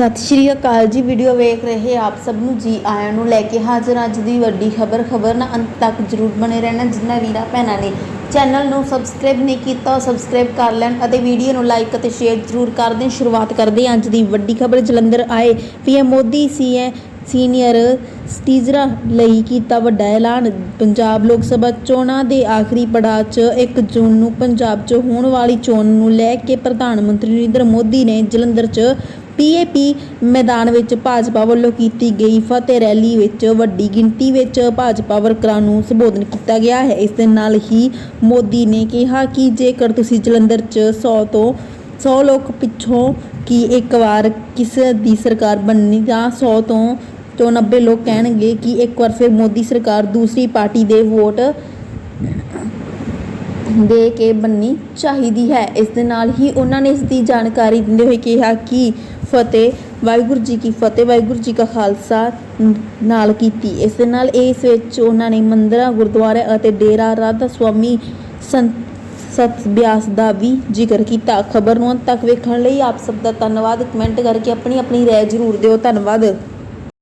ਸਤਿ ਸ਼੍ਰੀ ਅਕਾਲ ਜੀ। ਵੀਡੀਓ ਵੇਖ ਰਹੇ ਆਪ ਸਭ ਨੂੰ ਜੀ ਆਇਆਂ ਨੂੰ ਲੈ ਕੇ ਹਾਜ਼ਰ ਅੱਜ ਦੀ ਵੱਡੀ ਖਬਰ ਖਬਰ ਨਾ ਅੰਤ ਤੱਕ ਜਰੂਰ ਬਣੇ ਰਹਿਣਾ ਜਿੰਨਾ ਵੀਰਾ ਭੈਣਾਂ ਨੇ। ਚੈਨਲ ਨੂੰ ਸਬਸਕ੍ਰਾਈਬ ਨਹੀਂ ਕੀਤਾ, ਉਹ ਸਬਸਕ੍ਰਾਈਬ ਕਰ ਲੈਣ ਅਤੇ ਵੀਡੀਓ ਨੂੰ ਲਾਈਕ ਅਤੇ ਸ਼ੇਅਰ ਜਰੂਰ ਕਰ ਦੇਣ। ਸ਼ੁਰੂਆਤ ਕਰਦੇ ਹਾਂ ਅੱਜ ਦੀ ਵੱਡੀ ਖਬਰ। ਜਲੰਧਰ ਆਏ ਪੀਐਮ ਮੋਦੀ ਸੀਐ ਸੀਨੀਅਰ ਸਟੀਜ਼ਰਾਂ ਲਈ ਕੀਤਾ ਵੱਡਾ ਐਲਾਨ। ਪੰਜਾਬ ਲੋਕ ਸਭਾ ਚੋਣਾਂ ਦੇ ਆਖਰੀ ਪੜਾਅ 'ਚ 1 ਜੂਨ ਨੂੰ ਪੰਜਾਬ 'ਚ ਹੋਣ ਵਾਲੀ ਚੋਣ ਨੂੰ ਲੈ ਕੇ ਪ੍ਰਧਾਨ ਮੰਤਰੀ ਨਰਿੰਦਰ ਮੋਦੀ ਨੇ ਜਲੰਧਰ 'ਚ ਪੀਏਪੀ ਮੈਦਾਨ ਵਿੱਚ ਭਾਜਪਾ ਵੱਲੋਂ ਕੀਤੀ ਗਈ ਫਤਿਹ ਰੈਲੀ ਵਿੱਚ ਵੱਡੀ ਗਿਣਤੀ ਵਿੱਚ ਭਾਜਪਾ ਵਰਕਰਾਂ ਨੂੰ ਸੰਬੋਧਨ ਕੀਤਾ ਗਿਆ ਹੈ। ਇਸ ਦੇ ਨਾਲ ਹੀ ਮੋਦੀ ਨੇ ਕਿਹਾ ਕਿ ਜੇਕਰ ਤੁਸੀਂ ਜਲੰਧਰ 'ਚ 100 ਤੋਂ 100 ਲੋਕ ਪਿੱਛੋਂ ਕਿ ਇੱਕ ਵਾਰ ਕਿਸ ਦੀ ਸਰਕਾਰ ਬਣਨੀ ਜਾਂ 100 ਤੋਂ ਤੋਂ 90 ਲੋਕ ਕਹਿਣਗੇ ਕਿ ਇੱਕ ਵਾਰ ਫਿਰ ਮੋਦੀ ਸਰਕਾਰ ਦੂਸਰੀ ਪਾਰਟੀ ਦੇ ਵੋਟ ਦੇ ਕੇ ਬੰਨੀ ਚਾਹੀਦੀ ਹੈ। ਇਸ ਦੇ ਨਾਲ ਹੀ ਉਹਨਾਂ ਨੇ ਇਸ ਦੀ ਜਾਣਕਾਰੀ ਦਿੰਦੇ ਹੋਏ ਕਿਹਾ ਕਿ ਫਤਿਹ, ਵਾਹਿਗੁਰੂ ਜੀ ਕੀ ਫਤਿਹ, ਵਾਹਿਗੁਰੂ ਜੀ ਕਾ ਖਾਲਸਾ ਨਾਲ ਕੀਤੀ। ਇਸ ਦੇ ਨਾਲ ਇਸ ਵਿੱਚ ਉਹਨਾਂ ਨੇ ਮੰਦਰਾਂ ਗੁਰਦੁਆਰੇ ਅਤੇ ਡੇਰਾ ਰਾਧਾ ਸੁਆਮੀ ਸੰਤ, ਸਤ ਬਿਆਸ ਦਾ ਵੀ ਜ਼ਿਕਰ ਕੀਤਾ। ਖਬਰ ਨੂੰ ਅੰਤ ਤੱਕ ਵੇਖਣ ਲਈ ਆਪ ਸਭ ਦਾ ਧੰਨਵਾਦ। ਕਮੈਂਟ ਕਰਕੇ ਆਪਣੀ ਆਪਣੀ ਰਾਏ ਜ਼ਰੂਰ ਦਿਓ। ਧੰਨਵਾਦ।